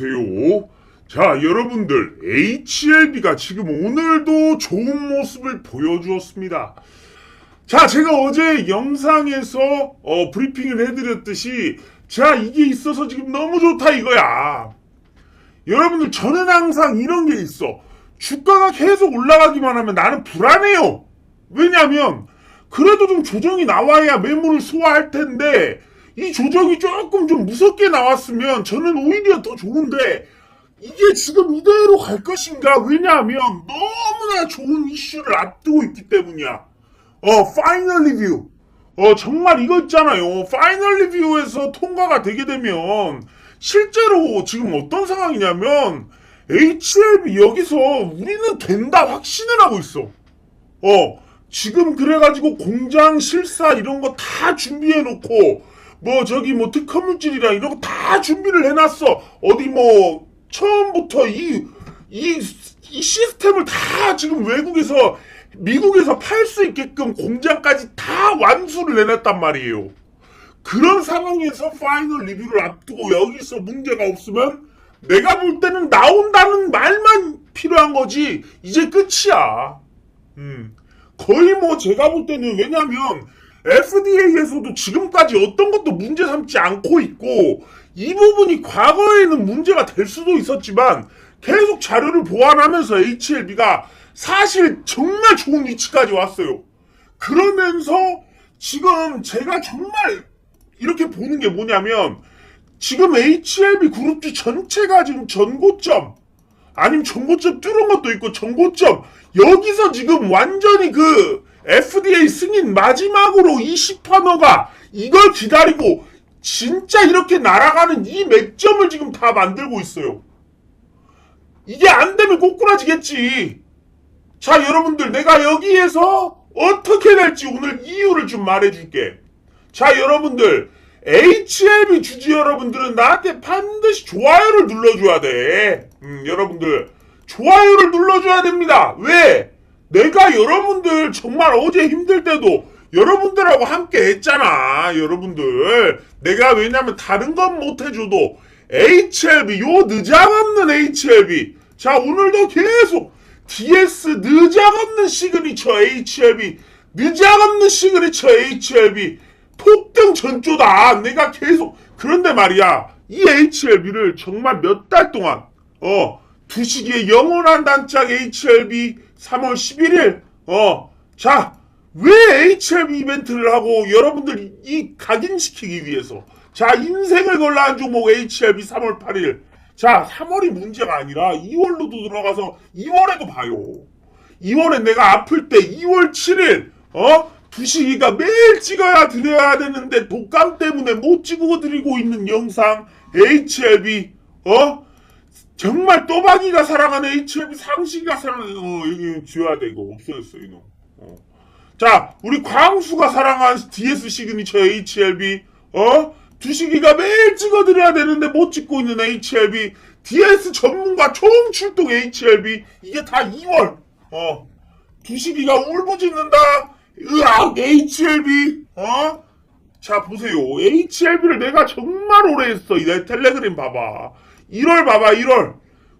안녕하세요. 자, 여러분들, HLB가 지금 오늘도 좋은 모습을 보여주었습니다. 자, 제가 어제 영상에서 어, 브리핑을 해드렸듯이, 자, 이게 있어서 지금 너무 좋다 이거야. 여러분들, 저는 항상 이런 게 있어. 주가가 계속 올라가기만 하면 나는 불안해요. 왜냐면, 그래도 좀 조정이 나와야 매물을 소화할 텐데, 이 조정이 조금 좀 무섭게 나왔으면 저는 오히려 더 좋은데, 이게 지금 이대로 갈 것인가? 왜냐하면 너무나 좋은 이슈를 앞두고 있기 때문이야. 어, 파이널 리뷰. 어, 정말 이거 있잖아요. 파이널 리뷰에서 통과가 되게 되면 실제로 지금 어떤 상황이냐면 HLB 여기서 우리는 된다 확신을 하고 있어. 어, 지금 그래가지고 공장 실사 이런 거 다 준비해 놓고 뭐 저기 뭐 특허 물질이랑 이런 거 다 준비를 해놨어. 어디 뭐 처음부터 이, 이, 이 시스템을 다 지금 외국에서 미국에서 팔 수 있게끔 공장까지 다 완수를 해놨단 말이에요. 그런 상황에서 파이널 리뷰를 앞두고 여기서 문제가 없으면 내가 볼 때는 나온다는 말만 필요한 거지 이제 끝이야. 음. 거의 뭐 제가 볼 때는 왜냐면 FDA에서도 지금까지 어떤 것도 문제 삼지 않고 있고 이 부분이 과거에는 문제가 될 수도 있었지만 계속 자료를 보완하면서 HLB가 사실 정말 좋은 위치까지 왔어요. 그러면서 지금 제가 정말 이렇게 보는 게 뭐냐면 지금 HLB 그룹주 전체가 지금 전고점 아니면 전고점 뚫은 것도 있고 전고점 여기서 지금 완전히 그 FDA 승인 마지막으로 20파너가 이걸 기다리고 진짜 이렇게 날아가는 이 맥점을 지금 다 만들고 있어요. 이게 안 되면 꼬꾸라지겠지. 자, 여러분들, 내가 여기에서 어떻게 될지 오늘 이유를 좀 말해줄게. 자, 여러분들, HLB 주주 여러분들은 나한테 반드시 좋아요를 눌러줘야 돼. 음, 여러분들, 좋아요를 눌러줘야 됩니다. 왜? 내가 여러분들 정말 어제 힘들 때도 여러분들하고 함께 했잖아. 여러분들. 내가 왜냐면 다른 건 못 해줘도 HLB, 요 늦장없는 HLB. 자, 오늘도 계속 DS 늦장없는 시그니처 HLB. 늦장없는 시그니처 HLB. 폭등 전조다. 내가 계속. 그런데 말이야. 이 HLB를 정말 몇 달 동안, 어, 두시기의 영원한 단짝 HLB 3월 11일, 어, 자, 왜 HLB 이벤트를 하고 여러분들 이 각인시키기 위해서 자 인생을 걸라 한 종목 HLB 3월 8일 자 3월이 문제가 아니라 2월로도 들어가서 2월에도 봐요 2월에 내가 아플 때 2월 7일 어? 두시기가 매일 찍어야 드려야 되는데 독감 때문에 못 찍어 드리고 있는 영상 HLB 어? 정말 또박이가 사랑하는 HLB 상식이가 사랑하는 어 이거 지워야 돼 이거 없어졌어 이놈 어. 자, 우리 광수가 사랑한 DS 시그니처 HLB, 어? 두시기가 매일 찍어드려야 되는데 못 찍고 있는 HLB, DS 전문가 총출동 HLB, 이게 다 2월, 어? 두시기가 울부짖는다, 으악, HLB, 어? 자, 보세요. HLB를 내가 정말 오래 했어. 내 텔레그램 봐봐. 1월 봐봐, 1월.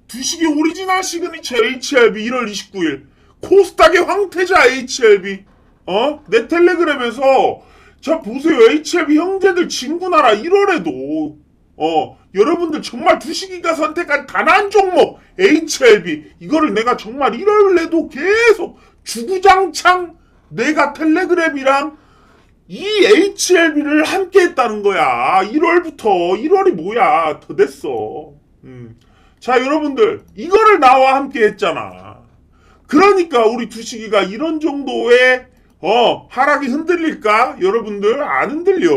두시기 오리지널 시그니처 HLB 1월 29일. 코스닥의 황태자 HLB. 어? 내 텔레그램에서 자 보세요 HLB 형제들 친구나라 1월에도 어 여러분들 정말 두시기가 선택한 단 한 종목 HLB 이거를 내가 정말 1월에도 계속 주구장창 내가 텔레그램이랑 이 HLB를 함께 했다는 거야 1월부터 1월이 뭐야 더 됐어 음. 자 여러분들 이거를 나와 함께 했잖아 그러니까 우리 두시기가 이런 정도의 어, 하락이 흔들릴까? 여러분들, 안 흔들려,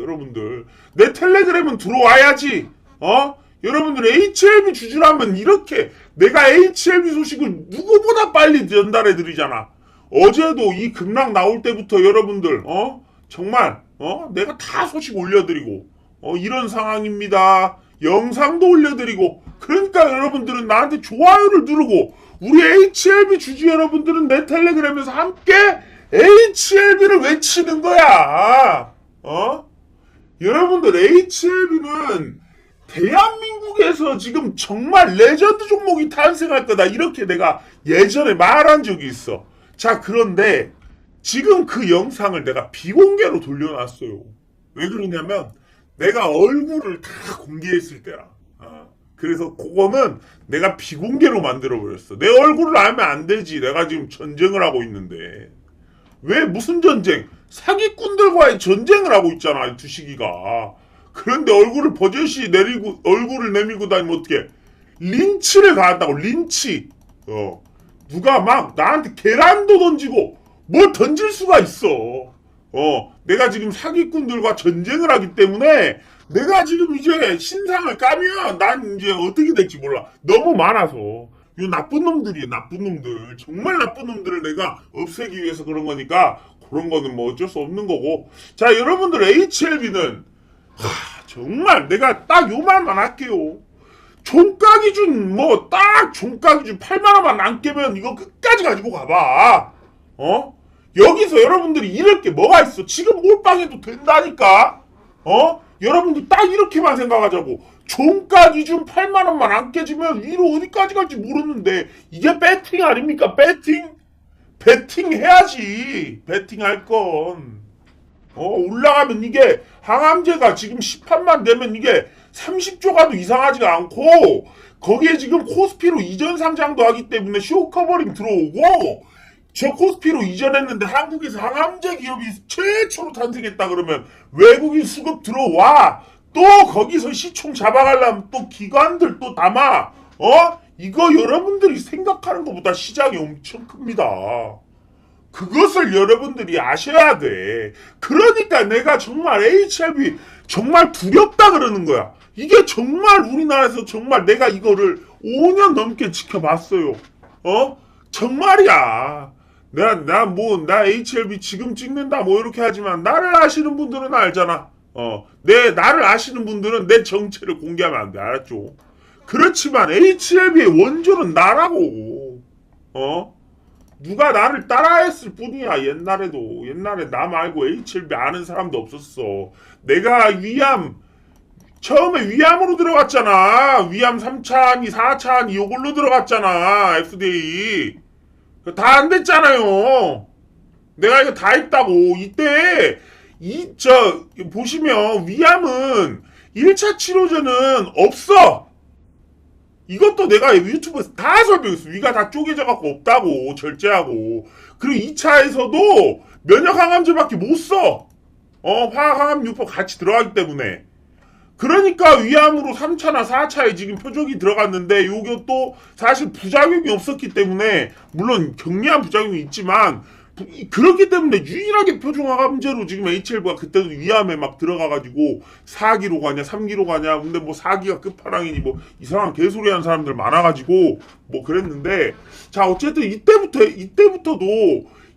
여러분들. 내 텔레그램은 들어와야지, 어? 여러분들, HLB 주주라면 이렇게, 내가 HLB 소식을 누구보다 빨리 전달해 드리잖아. 어제도 이 급락 나올 때부터 여러분들, 어? 정말, 어? 내가 다 소식 올려드리고, 어, 이런 상황입니다. 영상도 올려드리고, 그러니까 여러분들은 나한테 좋아요를 누르고, 우리 HLB 주주 여러분들은 내 텔레그램에서 함께 HLB를 외치는 거야. 어? 여러분들 HLB는 대한민국에서 지금 정말 레전드 종목이 탄생할 거다. 이렇게 내가 예전에 말한 적이 있어. 자, 그런데 지금 그 영상을 내가 비공개로 돌려놨어요. 왜 그러냐면 내가 얼굴을 다 공개했을 때라. 아, 그래서 그거는 내가 비공개로 만들어 버렸어. 내 얼굴을 알면 안 되지. 내가 지금 전쟁을 하고 있는데. 왜 무슨 전쟁? 사기꾼들과의 전쟁을 하고 있잖아. 이 두시기가. 그런데 얼굴을 버젓이 내리고 얼굴을 내밀고 다니면 어떻게? 린치를 가한다고 린치. 어. 누가 막 나한테 계란도 던지고 뭘 던질 수가 있어. 어. 내가 지금 사기꾼들과 전쟁을 하기 때문에 내가 지금 이제 신상을 까면 난 이제 어떻게 될지 몰라. 너무 많아서. 이 나쁜 놈들이 나쁜 놈들. 정말 나쁜 놈들을 내가 없애기 위해서 그런 거니까 그런 거는 뭐 어쩔 수 없는 거고. 자, 여러분들 HLB는 하, 정말 내가 딱 요 말만 할게요. 종가 기준 뭐 딱 종가 기준 8만 원만 안 깨면 이거 끝까지 가지고 가봐. 어? 여기서 여러분들이 잃을 게 뭐가 있어? 지금 몰빵해도 된다니까. 어? 여러분들 딱 이렇게만 생각하자고. 종가 기준 8만 원만 안 깨지면 위로 어디까지 갈지 모르는데 이게 배팅 아닙니까? 배팅? 배팅 해야지. 배팅 할 건. 어, 올라가면 이게 항암제가 지금 18만 되면 이게 30조 가도 이상하지가 않고 거기에 지금 코스피로 이전 상장도 하기 때문에 쇼 커버링 들어오고 저 코스피로 이전했는데 한국에서 항암제 기업이 최초로 탄생했다 그러면 외국인 수급 들어와 또 거기서 시총 잡아가려면 또 기관들 또 담아 어 이거 여러분들이 생각하는 것보다 시장이 엄청 큽니다. 그것을 여러분들이 아셔야 돼. 그러니까 내가 정말 HRB 정말 두렵다 그러는 거야. 이게 정말 우리나라에서 정말 내가 이거를 5년 넘게 지켜봤어요. 어? 정말이야. 내가, 나 뭐, 나 HLB 지금 찍는다 뭐 이렇게 하지만 나를 아시는 분들은 알잖아. 어, 내, 나를 아시는 분들은 내 정체를 공개하면 안 돼. 알았죠? 그렇지만 HLB의 원조는 나라고. 어? 누가 나를 따라했을 뿐이야 옛날에도 옛날에 나 말고 HLB 아는 사람도 없었어 내가 위암 처음에 위암으로 들어갔잖아 위암 3차니 4차니 요걸로 들어갔잖아 FDA 다 안 됐잖아요 내가 이거 다 했다고 이때 이 저 보시면 위암은 1차 치료제는 없어 이것도 내가 유튜브에서 다 설명했어. 위가 다 쪼개져 갖고 없다고 절제하고. 그리고 2차에서도 면역 항암제밖에 못 써. 어, 화학 항암 유법 같이 들어가기 때문에. 그러니까 위암으로 3차나 4차에 지금 표적이 들어갔는데 요것도 사실 부작용이 없었기 때문에 물론 경미한 부작용이 있지만 그렇기 때문에 유일하게 표준화 감제로 지금 HLB가 그때도 위암에 막 들어가가지고 4기로 가냐 3기로 가냐 근데 뭐 4기가 끝판왕이니 뭐 이상한 개소리 하는 사람들 많아가지고 뭐 그랬는데 자 어쨌든 이때부터 이때부터도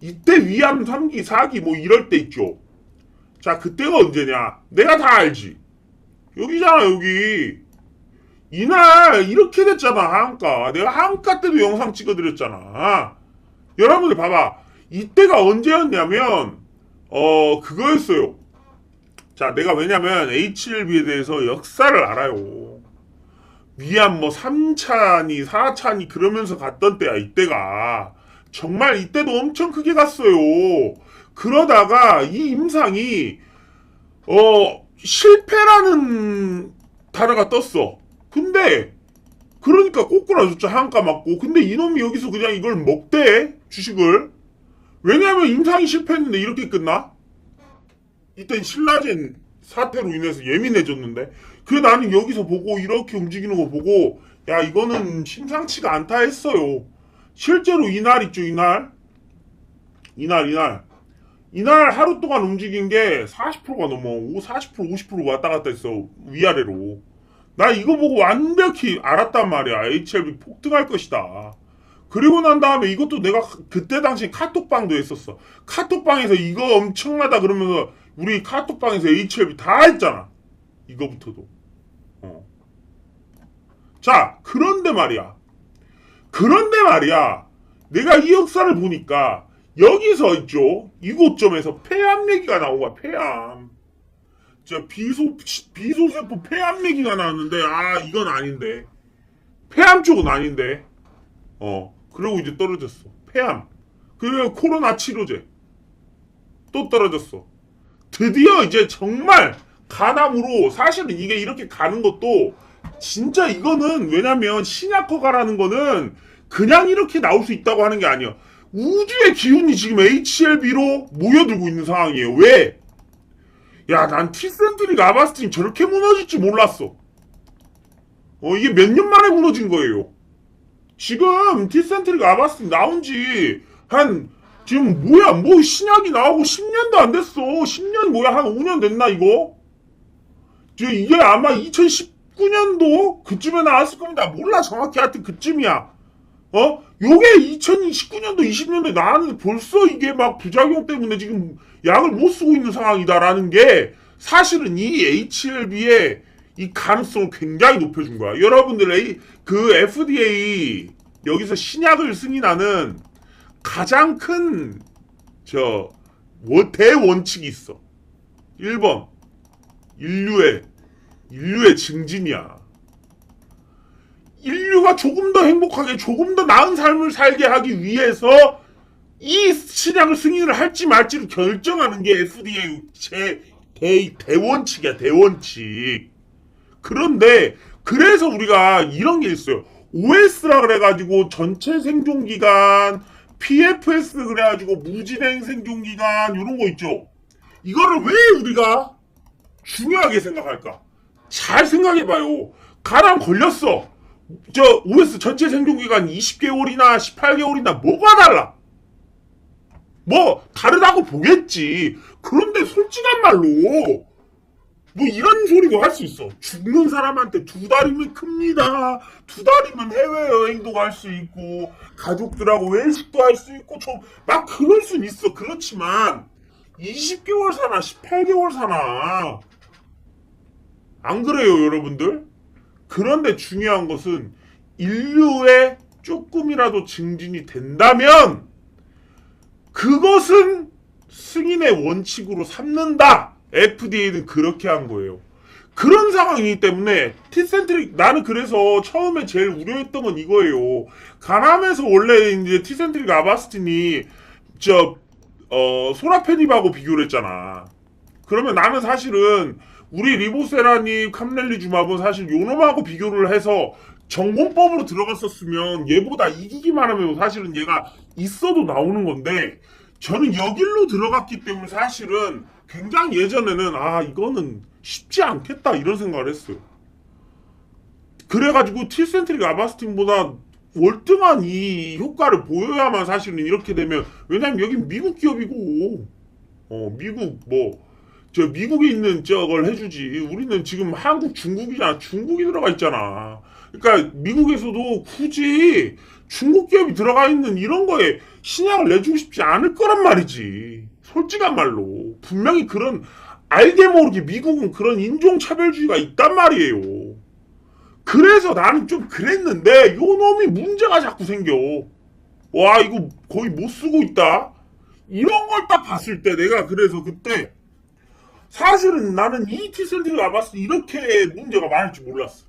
이때 위암 3기 4기 뭐 이럴 때 있죠. 자 그때가 언제냐? 내가 다 알지 여기잖아 여기 이날 이렇게 됐잖아 하한가 내가 하한가 때도 영상 찍어드렸잖아 여러분들 봐봐 이때가 언제였냐면 어 그거였어요. 자 내가 왜냐면 H1B에 대해서 역사를 알아요. 위암 뭐 3차니 4차니 그러면서 갔던 때야 이때가 정말 이때도 엄청 크게 갔어요. 그러다가 이 임상이 어 실패라는 단어가 떴어. 근데 그러니까 꼬꾸라졌죠 한가 맞고 근데 이놈이 여기서 그냥 이걸 먹대 주식을 왜냐하면 임상이 실패했는데 이렇게 끝나? 이땐 신라젠 사태로 인해서 예민해졌는데 그 나는 여기서 보고 이렇게 움직이는 거 보고 야 이거는 심상치가 않다 했어요. 실제로 이날 있죠 이날 이날 이날 이날 하루 동안 움직인 게 40%가 넘어 40% 50% 왔다 갔다 했어 위아래로 나 이거 보고 완벽히 알았단 말이야 HLB 폭등할 것이다 그리고 난 다음에 이것도 내가 그때 당시 카톡방도 했었어. 카톡방에서 이거 엄청나다 그러면서 우리 카톡방에서 HLB 다 했잖아. 이거부터도. 어. 자, 그런데 말이야. 그런데 말이야. 내가 이 역사를 보니까 여기서 있죠. 이곳점에서 폐암 얘기가 나온 거야. 폐암. 저 비소 비소세포 폐암내기가 나왔는데 아 이건 아닌데 폐암 쪽은 아닌데 어 그리고 이제 떨어졌어 폐암 그리고 코로나 치료제 또 떨어졌어 드디어 이제 정말 간암으로 사실은 이게 이렇게 가는 것도 진짜 이거는 왜냐면 신약허가라는 거는 그냥 이렇게 나올 수 있다고 하는 게 아니야 우주의 기운이 지금 HLB로 모여들고 있는 상황이에요 왜? 야, 난 티센트릭 아바스틴 저렇게 무너질 줄 몰랐어. 어, 이게 몇 년 만에 무너진 거예요. 지금 티센트릭 아바스틴 나온 지, 한, 지금 뭐야, 뭐 신약이 나오고 10년도 안 됐어. 10년 뭐야, 한 5년 됐나, 이거? 저 이게 아마 2019년도 그쯤에 나왔을 겁니다. 몰라, 정확히 하여튼 그쯤이야. 어? 요게 2019년도, 20년도에 나왔는데 벌써 이게 막 부작용 때문에 지금 약을 못 쓰고 있는 상황이다라는 게 사실은 이 HLB의 이 가능성을 굉장히 높여준 거야. 여러분들, A- 그 FDA 여기서 신약을 승인하는 가장 큰, 저, 원- 대원칙이 있어. 1번, 인류의, 인류의 증진이야. 인류가 조금 더 행복하게, 조금 더 나은 삶을 살게 하기 위해서 이 신약을 승인을 할지 말지를 결정하는 게 FDA 제 대, 대원칙이야, 대원칙. 그런데, 그래서 우리가 이런 게 있어요. OS라 그래가지고 전체 생존기간, PFS 그래가지고 무진행 생존기간, 이런 거 있죠. 이거를 왜 우리가 중요하게 생각할까? 잘 생각해봐요. 가람 걸렸어. 저 OS 전체 생존기간 20개월이나 18개월이나 뭐가 달라? 뭐 다르다고 보겠지. 그런데 솔직한 말로 뭐 이런 소리도 할 수 있어. 죽는 사람한테 두 달이면 큽니다. 두 달이면 해외 여행도 갈 수 있고 가족들하고 외식도 할 수 있고 좀 막 그럴 순 있어. 그렇지만 20개월 사나 18개월 사나 안 그래요, 여러분들? 그런데 중요한 것은 인류의 조금이라도 증진이 된다면 그것은 승인의 원칙으로 삼는다. FDA는 그렇게 한 거예요. 그런 상황이기 때문에 티센트릭 나는 그래서 처음에 제일 우려했던 건 이거예요. 가남에서 원래 이제 티센트릭 아바스틴이 저 어, 소라페닙하고 비교를 했잖아. 그러면 나는 사실은 우리 리보세라니 캄렐리 주마은 사실 요놈하고 비교를 해서 전공법으로 들어갔었으면 얘보다 이기기만 하면 사실은 얘가 있어도 나오는 건데 저는 여길로 들어갔기 때문에 사실은 굉장히 예전에는 아 이거는 쉽지 않겠다 이런 생각을 했어요. 그래가지고 틸센트릭 아바스틴보다 월등한 이 효과를 보여야만 사실은 이렇게 되면 왜냐면 여기 미국 기업이고 어 미국 뭐 저 미국에 있는 저걸 해주지. 우리는 지금 한국 중국이잖아 중국이 들어가 있잖아. 그러니까 미국에서도 굳이 중국 기업이 들어가 있는 이런 거에 신약을 내주고 싶지 않을 거란 말이지. 솔직한 말로. 분명히 그런 알게 모르게 미국은 그런 인종차별주의가 있단 말이에요. 그래서 나는 좀 그랬는데 요 놈이 문제가 자꾸 생겨. 와 이거 거의 못 쓰고 있다. 이런 걸 딱 봤을 때 내가 그래서 그때 사실은 나는 이 티센트를 와봤을 때 이렇게 문제가 많을 줄 몰랐어.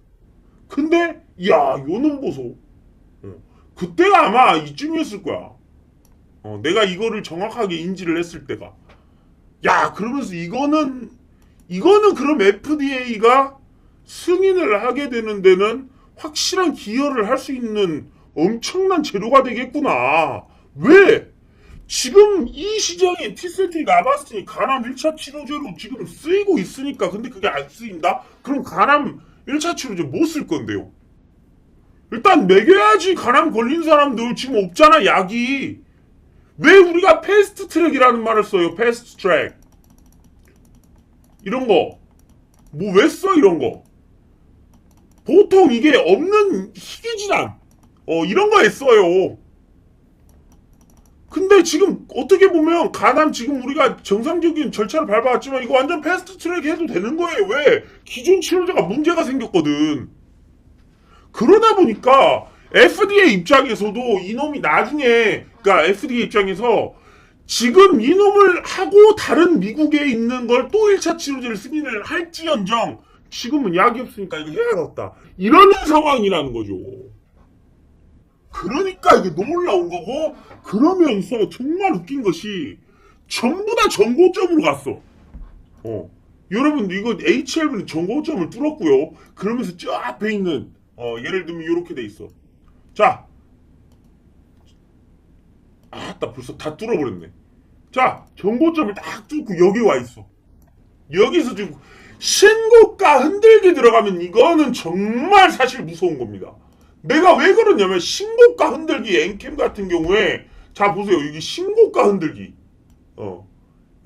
근데 야 요놈 보소. 어, 그때가 아마 이쯤이었을 거야. 어, 내가 이거를 정확하게 인지를 했을 때가. 야 그러면서 이거는 이거는 그럼 FDA가 승인을 하게 되는 데는 확실한 기여를 할 수 있는 엄청난 재료가 되겠구나. 왜? 지금 이 시장에 티센틱 아바스틴이 간암 1차 치료제로 지금 쓰이고 있으니까 근데 그게 안 쓰인다? 그럼 간암 1차 치료제 못 쓸 건데요. 일단 먹여야지 간암 걸린 사람들 지금 없잖아 약이. 왜 우리가 패스트 트랙이라는 말을 써요? 패스트 트랙. 이런 거. 뭐 왜 써 이런 거? 보통 이게 없는 희귀 질환 어 이런 거에 써요. 근데 지금 어떻게 보면 간암 지금 우리가 정상적인 절차를 밟아왔지만 이거 완전 패스트 트랙 해도 되는 거예요. 왜? 기존 치료제가 문제가 생겼거든. 그러다 보니까 FDA 입장에서도 이놈이 나중에 그러니까 FDA 입장에서 지금 이놈을 하고 다른 미국에 있는 걸 또 1차 치료제를 승인을 할지언정 지금은 약이 없으니까 이거 해야겠다. 이러는 상황이라는 거죠. 그러니까 이게 놀라운 거고 그러면서 정말 웃긴 것이 전부 다 전고점으로 갔어. 어. 여러분 이거 HLB는 전고점을 뚫었고요. 그러면서 저 앞에 있는 어, 예를 들면 이렇게 돼 있어. 자, 아따 벌써 다 뚫어버렸네. 자, 전고점을 딱 뚫고 여기 와 있어. 여기서 지금 신고가 흔들기 들어가면 이거는 정말 사실 무서운 겁니다. 내가 왜 그러냐면 신고가 흔들기 엔캠 같은 경우에 자 보세요. 여기 신고가 흔들기. 어.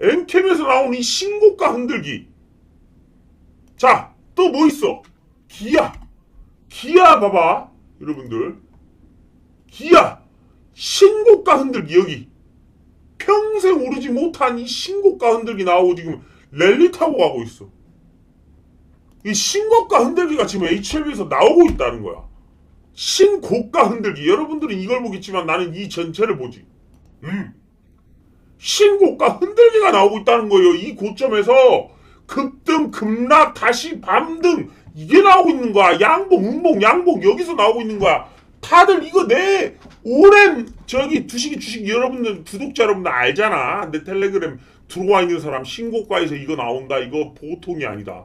엔캠에서 나온 이 신고가 흔들기. 자 또 뭐 있어? 기아. 기아 봐봐 여러분들. 기아. 신고가 흔들기 여기. 평생 오르지 못한 이 신고가 흔들기 나오고 지금 랠리 타고 가고 있어. 이 신고가 흔들기가 지금 HLB에서 나오고 있다는 거야 신고가 흔들기. 여러분들은 이걸 보겠지만 나는 이 전체를 보지. 음. 신고가 흔들기가 나오고 있다는 거예요. 이 고점에서 급등, 급락, 다시 밤등 이게 나오고 있는 거야. 양봉, 음봉, 양봉 여기서 나오고 있는 거야. 다들 이거 내 오랜 저기 주식이 주식 여러분들 구독자 여러분들 알잖아. 내 텔레그램 들어와 있는 사람 신고가에서 이거 나온다. 이거 보통이 아니다.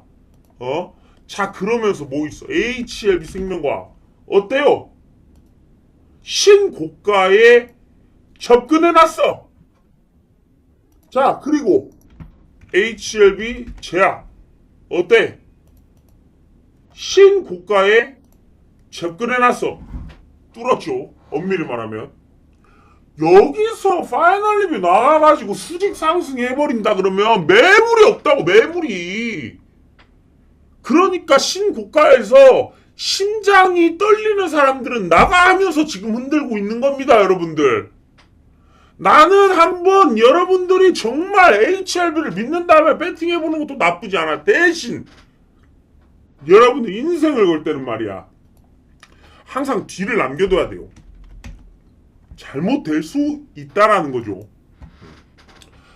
어? 자 그러면서 뭐 있어? HLB 생명과학 어때요? 신고가에 접근해 놨어. 자, 그리고 HLB 제약 어때? 신고가에 접근해 놨어. 뚫었죠. 엄밀히 말하면. 여기서 파이널 리뷰 나와가지고 수직 상승해버린다 그러면 매물이 없다고 매물이. 그러니까 신고가에서 심장이 떨리는 사람들은 나가면서 지금 흔들고 있는 겁니다, 여러분들. 나는 한번 여러분들이 정말 HRB를 믿는 다음에 배팅해보는 것도 나쁘지 않아. 대신 여러분들 인생을 걸 때는 말이야. 항상 뒤를 남겨둬야 돼요. 잘못될 수 있다라는 거죠.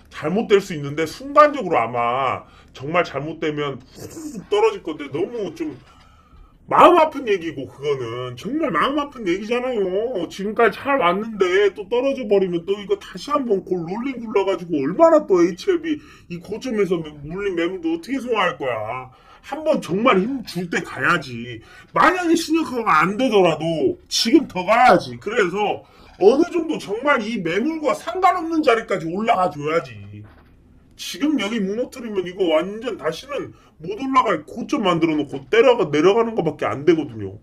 잘못될 수 있는데 순간적으로 아마 정말 잘못되면 훅 떨어질 건데 너무 좀 마음 아픈 얘기고 그거는 정말 마음 아픈 얘기잖아요. 지금까지 잘 왔는데 또 떨어져 버리면 또 이거 다시 한번 골 롤링 굴러가지고 얼마나 또 HLB 이 고점에서 물린 매물도 어떻게 소화할 거야. 한번 정말 힘 줄 때 가야지. 만약에 신역화가 안 되더라도 지금 더 가야지. 그래서 어느 정도 정말 이 매물과 상관없는 자리까지 올라가 줘야지. 지금 여기 무너뜨리면 이거 완전 다시는 못 올라갈 고점 만들어 놓고 때려가 내려가는 것밖에 안 되거든요.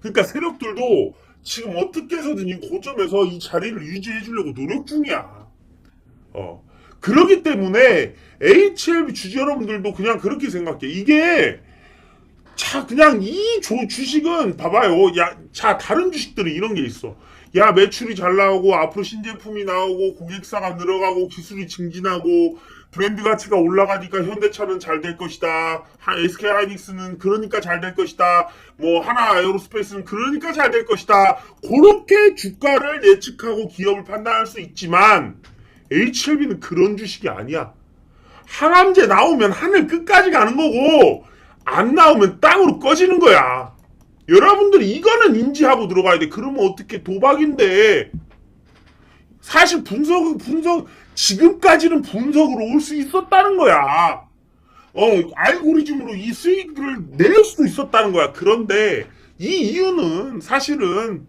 그러니까 세력들도 지금 어떻게 해서든 이 고점에서 이 자리를 유지해 주려고 노력 중이야. 어. 그러기 때문에 HLB 주주 여러분들도 그냥 그렇게 생각해. 이게 자 그냥 이 조, 주식은 봐봐요. 야, 자 다른 주식들은 이런 게 있어. 야 매출이 잘 나오고 앞으로 신제품이 나오고 고객사가 늘어가고 기술이 증진하고 브랜드 가치가 올라가니까 현대차는 잘 될 것이다. SK 하이닉스는 그러니까 잘 될 것이다. 뭐 하나 에어로스페이스는 그러니까 잘 될 것이다. 그렇게 주가를 예측하고 기업을 판단할 수 있지만 HLB는 그런 주식이 아니야. 항암제 나오면 하늘 끝까지 가는 거고 안 나오면 땅으로 꺼지는 거야. 여러분들이 이거는 인지하고 들어가야 돼. 그러면 어떻게 도박인데 사실 분석은 분석 지금까지는 분석으로 올 수 있었다는 거야. 어 알고리즘으로 이 수익을 낼 수도 있었다는 거야. 그런데 이 이유는 사실은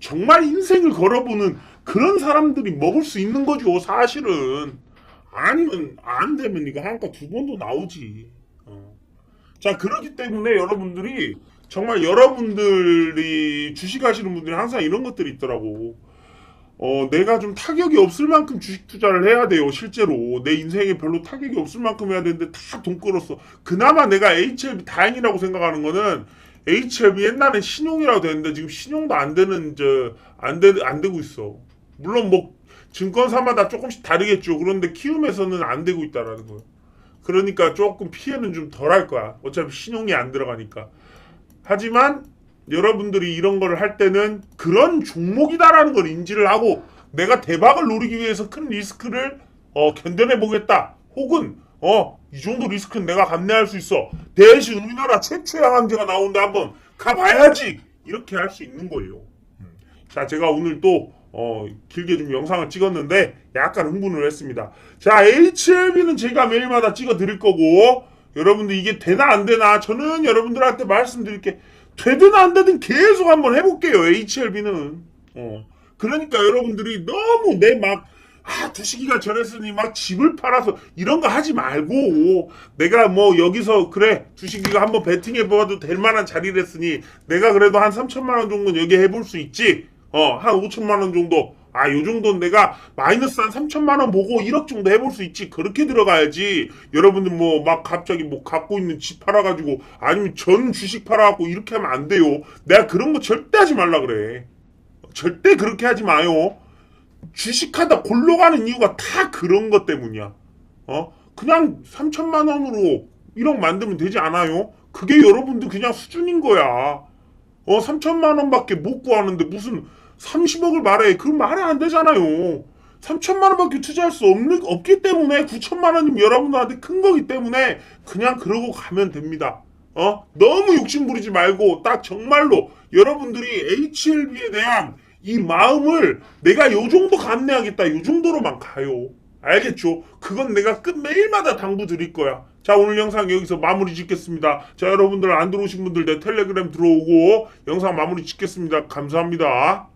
정말 인생을 걸어보는 그런 사람들이 먹을 수 있는 거죠. 사실은 아니면 안 되면 이거 한가 두 번도 나오지. 어. 자 그렇기 때문에 여러분들이 정말 여러분들이 주식하시는 분들이 항상 이런 것들이 있더라고. 어, 내가 좀 타격이 없을 만큼 주식 투자를 해야 돼요, 실제로. 내 인생에 별로 타격이 없을 만큼 해야 되는데 다 돈 끌었어. 그나마 내가 HLB 다행이라고 생각하는 거는 HLB 옛날에 신용이라고 되는데 지금 신용도 안 되는, 저, 안 되, 안 되고 있어. 물론 뭐, 증권사마다 조금씩 다르겠죠. 그런데 키움에서는 안 되고 있다라는 거예요. 그러니까 조금 피해는 좀 덜 할 거야. 어차피 신용이 안 들어가니까. 하지만 여러분들이 이런 거를 할 때는 그런 종목이다라는 걸 인지를 하고 내가 대박을 노리기 위해서 큰 리스크를 어, 견뎌내 보겠다. 혹은 어, 이 정도 리스크는 내가 감내할 수 있어. 대신 우리나라 최초의 항암제가 나오는데 한번 가봐야지. 이렇게 할 수 있는 거예요. 음. 자, 제가 오늘 또 어, 길게 좀 영상을 찍었는데 약간 흥분을 했습니다. 자, HLB는 제가 매일마다 찍어 드릴 거고 여러분들 이게 되나 안 되나 저는 여러분들한테 말씀드릴게 되든 안 되든 계속 한번 해볼게요. HLB는. 어. 그러니까 여러분들이 너무 내막 아, 주식이가 저랬으니 막 집을 팔아서 이런 거 하지 말고 내가 뭐 여기서 그래 주식이가 한번 베팅해 봐도 될 만한 자리랬으니 내가 그래도 한 3천만 원 정도는 여기 해볼 수 있지 어 한 5천만 원 정도 아 요 정도는 내가 마이너스 한 3천만 원 보고 1억 정도 해볼 수 있지 그렇게 들어가야지 여러분들 뭐 막 갑자기 뭐 갖고 있는 집 팔아가지고 아니면 전 주식 팔아갖고 이렇게 하면 안 돼요 내가 그런 거 절대 하지 말라 그래 절대 그렇게 하지 마요. 주식하다 골로 가는 이유가 다 그런 것 때문이야. 어? 그냥 3천만 원으로 1억 만들면 되지 않아요? 그게 여러분들 그냥 수준인 거야. 어, 3천만 원밖에 못 구하는데 무슨 30억을 말해. 그건 말이 안 되잖아요. 3천만 원밖에 투자할 수 없는, 없기 때문에 9천만 원이면 여러분들한테 큰 거기 때문에 그냥 그러고 가면 됩니다. 어? 너무 욕심 부리지 말고 딱 정말로 여러분들이 HLB에 대한 이 마음을 내가 요 정도 감내하겠다 요 정도로만 가요. 알겠죠? 그건 내가 끝 매일마다 당부 드릴 거야. 자 오늘 영상 여기서 마무리 짓겠습니다. 자 여러분들 안 들어오신 분들 내 텔레그램 들어오고 영상 마무리 짓겠습니다. 감사합니다.